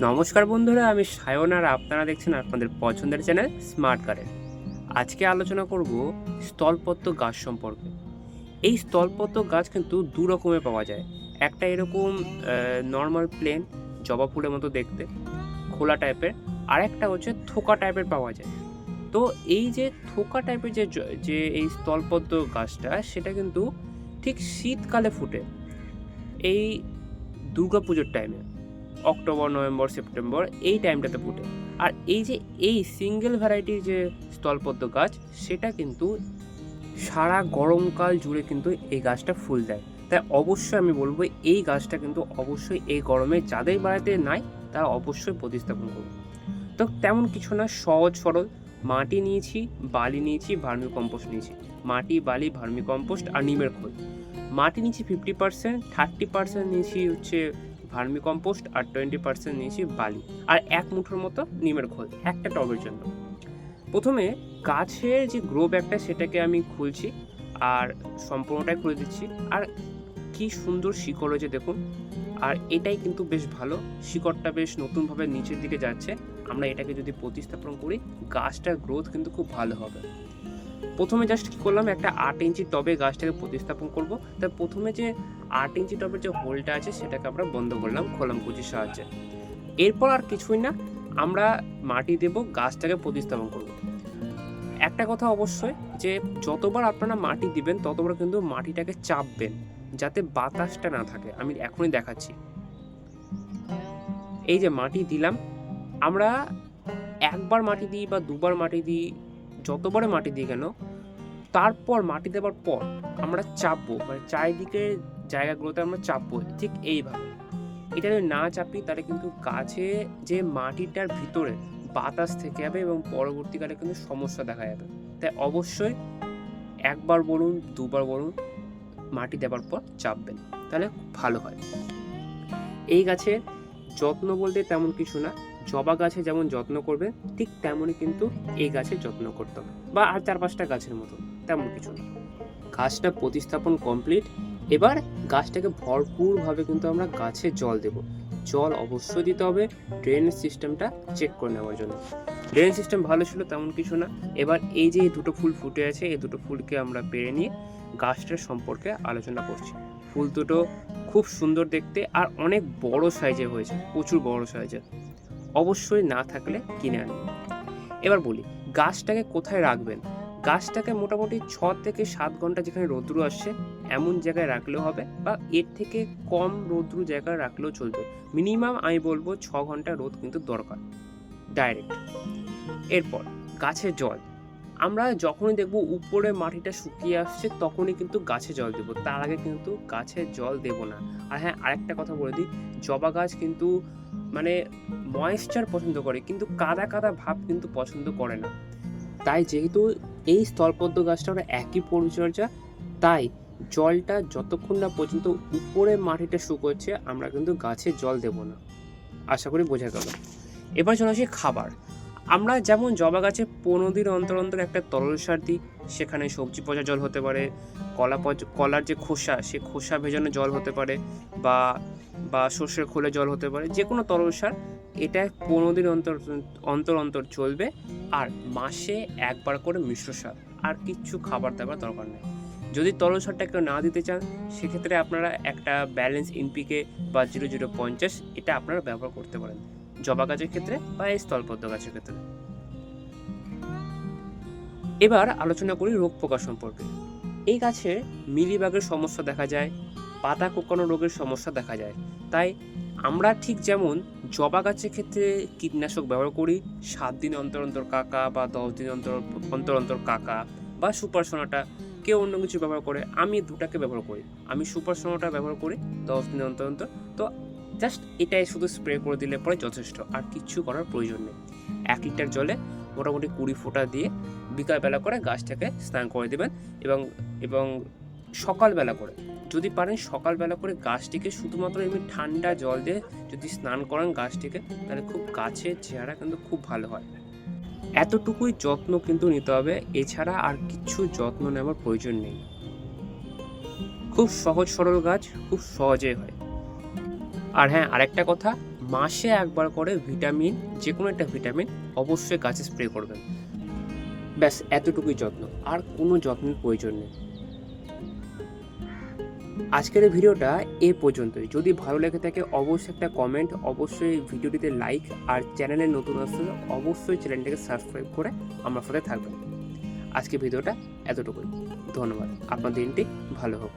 নমস্কার বন্ধুরা, আমি সায়ন আর আপনারা দেখছেন আপনাদের পছন্দের চ্যানেল স্মার্ট কারেন্ট আজকে আলোচনা করব স্থলপদ্ম গাছ সম্পর্কে। এই স্থলপদ্ম গাছ কিন্তু দু রকমের পাওয়া যায়। একটা এরকম নর্মাল প্লেন জবা ফুলের মতো দেখতে, খোলা টাইপের আর একটা হচ্ছে থোকা টাইপের পাওয়া যায়। তো এই যে থোকা টাইপের যে যে এই স্থলপদ্ম গাছটা, সেটা কিন্তু ঠিক শীতকালে ফুটে। এই দুর্গাপুজোর টাইমে অক্টোবর, নভেম্বর, সেপ্টেম্বর, এই টাইমটাতে ফুটে। আর এই যে এই সিঙ্গেল ভ্যারাইটির যে স্থলপদ্ম গাছ, সেটা কিন্তু সারা গরমকাল জুড়ে কিন্তু এই গাছটা ফুল দেয়। তাই অবশ্যই আমি বলব, এই গাছটা কিন্তু অবশ্যই এই গরমে যাদের বাড়িতে নাই, তারা অবশ্যই প্রতিস্থাপন করবে তো তেমন কিছু না, সহজ সরল। মাটি নিয়েছি, বালি নিয়েছি ভার্মি কম্পোস্ট নিয়েছি। মাটি, বালি ভার্মি কম্পোস্ট আর নিমের খোল। মাটি নিয়েছি ফিফটি পার্সেন্ট থার্টি পার্সেন্ট নিয়েছি হচ্ছে ভার্মি কম্পোস্ট আর টোয়েন্টি পার্সেন্ট নিয়েছি বালি আর এক মুঠোর মতো নিমের খোল, একটা টবের জন্য। প্রথমে গাছের যে গ্রো ব্যাগটা সেটাকে আমি খুলছি আর সম্পূর্ণটাই খুলে দিচ্ছি। আর কি সুন্দর শিকড় হয়েছে দেখুন। আর এটাই কিন্তু বেশ ভালো, শিকড়টা বেশ নতুনভাবে নিচের দিকে যাচ্ছে। আমরা এটাকে যদি প্রতিস্থাপন করি, গাছটার গ্রোথ কিন্তু খুব ভালো হবে। প্রথমে জাস্ট কী করলাম, একটা আট ইঞ্চি টবে গাছটাকে প্রতিস্থাপন করব। তাই প্রথমে যে আট ইঞ্চি টবের যে হোলটা আছে, সেটাকে আমরা বন্ধ করলাম খোলাম কুচির সাহায্যে। এরপর আর কিছুই না, আমরা মাটি দেব, গাছটাকে প্রতিস্থাপন করব। একটা কথা অবশ্যই যে, যতবার আপনারা মাটি দিবেন, ততবার কিন্তু মাটিটাকে চাপবেন, যাতে বাতাসটা না থাকে। আমি এখনই দেখাচ্ছি। এই যে মাটি দিলাম, আমরা একবার মাটি দিই বা দুবার মাটি দিই যতবারে মাটি দিই কেন, তারপর মাটি দেওয়ার পর আমরা চাপবো মানে চারিদিকে জায়গাগুলোতে আমরা চাপবো, ঠিক এইভাবে। এটা যদি না চাপি, তাহলে কিন্তু গাছে যে মাটিটার ভিতরে বাতাস থেকে যাবে এবং পরবর্তীকালে কিন্তু সমস্যা দেখা যাবে। তাই অবশ্যই একবার বলুন, দুবার বলুন, মাটি দেওয়ার পর চাপবেন, তাহলে ভালো হয়। এই গাছের যত্ন বলতে তেমন কিছু না। জবা গাছে যেমন যত্ন করবে, ঠিক তেমনই কিন্তু এই গাছের যত্ন করতে হবে। বা আর চার পাঁচটা গাছের মতো, তেমন কিছু না। গাছটা প্রতিস্থাপন কমপ্লিট এবার গাছটাকে ভরপুরভাবে কিন্তু আমরা গাছে জল দেব। জল অবশ্যই দিতে হবে ড্রেনেজ সিস্টেমটা চেক করে নেওয়ার জন্য। ড্রেনেজ সিস্টেম ভালো ছিল, তেমন কিছু না। এবার এই যে দুটো ফুল ফুটে আছে, এই দুটো ফুলকে আমরা পেরে নিয়ে গাছটার সম্পর্কে আলোচনা করছি। ফুল দুটো খুব সুন্দর দেখতে, আর অনেক বড় সাইজে হয়েছে, প্রচুর বড় সাইজের অবশ্যই না থাকলে কিনে আনবেন এবার বলি, গাছটাকে কোথায় রাখবেন? গাছটাকে মোটামুটি ছ থেকে সাত ঘণ্টা যেখানে রৌদ্র আসছে, এমন জায়গায় রাখলেও হবে বা এর থেকে কম রৌদ্র জায়গায় রাখলেও চলবে। মিনিমাম আমি বলব ছ ঘণ্টা রোদ কিন্তু দরকার। ডাইরেক্ট। এরপর গাছের জল। আমরা যখনই দেখব উপরে মাটিটা শুকিয়ে আসছে, তখনই কিন্তু গাছে জল দেবো। তার আগে কিন্তু গাছে জল দেব না। আর হ্যাঁ আরেকটা কথা বলে দিই, জবা গাছ কিন্তু মানে ময়েশ্চার পছন্দ করে, কিন্তু কাদা কাদা ভাব কিন্তু পছন্দ করে না। তাই যেহেতু এই স্থলপদ্ম গাছটা আমরা একই পরিচর্যা, তাই জলটা যতক্ষণ না পর্যন্ত উপরে মাটিটা শুকোচ্ছে, আমরা কিন্তু গাছে জল দেব না। আশা করি বোঝা গেল। এবার চলে আসি খাবার। আমরা যেমন জবা গাছে পনেরো দিন অন্তর অন্তর একটা তরল সার দিই, সেখানে সবজি পচা জল হতে পারে, কলা পচ, কলার যে খোসা, সে খোসা ভেজানো জল হতে পারে বা বা সর্ষের খোলে জল হতে পারে যে কোনো তরল সার, এটা পনেরো দিন অন্তর অন্তর অন্তর চলবে আর মাসে একবার করে মিশ্র সার আর কিচ্ছু খাবার দাবার দরকার নেই। যদি তরল সারটা কেউ না দিতে চান, সেক্ষেত্রে আপনারা একটা ব্যালেন্স এনপিকে বা জিরো জিরো পঞ্চাশ, এটা আপনারা ব্যবহার করতে পারেন। জবা গাছের ক্ষেত্রে বা এই স্থলপদ্ম গাছের ক্ষেত্রে। এবার আলোচনা করি রোগ পোকা সম্পর্কে। এই গাছে মিলিবাগের সমস্যা দেখা যায়, পাতা কোকানো রোগের সমস্যা দেখা যায়। তাই আমরা ঠিক যেমন জবা গাছের ক্ষেত্রে কীটনাশক ব্যবহার করি, সাত দিন অন্তর অন্তর কাকা বা দশ দিন অন্তর অন্তর অন্তর কাকা বা সুপার সোনাটা কেউ অন্য কিছু ব্যবহার করে, আমি দুটাকে ব্যবহার করি। আমি সুপার সোনাটা ব্যবহার করি দশ দিন অন্তর অন্তর। তো জাস্ট এটাই শুধু স্প্রে করে দিলে পরে যথেষ্ট, আর কিচ্ছু করার প্রয়োজন নেই। এক লিটার জলে মোটামুটি কুড়ি ফোঁটা দিয়ে বিকালবেলা করে গাছটাকে স্নান করে দেবেন এবং এবং সকালবেলা করে, যদি পারেন সকালবেলা করে গাছটিকে শুধুমাত্র এমনি ঠান্ডা জল দিয়ে যদি স্নান করান গাছটিকে, তাহলে খুব গাছের চেহারা কিন্তু খুব ভালো হয়। এতটুকুই যত্ন কিন্তু নিতে হবে, এছাড়া আর কিছু যত্ন নেওয়ার প্রয়োজন নেই। খুব সহজ সরল গাছ, খুব সহজে হয়। আর হ্যাঁ আরেকটা কথা, মাসে একবার করে ভিটামিন যে কোনো একটা ভিটামিন অবশ্যই গাছে স্প্রে করবেন। ব্যাস, এতটুকুই যত্ন, আর কোনো যত্নের প্রয়োজন নেই। আজকের এই ভিডিওটা এ পর্যন্তই। যদি ভালো লেগে থাকে, অবশ্যই একটা কমেন্ট অবশ্যই ভিডিওটিতে লাইক আর চ্যানেলে নতুন আসলে অবশ্যই চ্যানেলটাকে সাবস্ক্রাইব করে আমার সাথে থাকবেন। আজকে ভিডিওটা এতটুকুই। ধন্যবাদ। আপনার দিনটি ভালো হোক।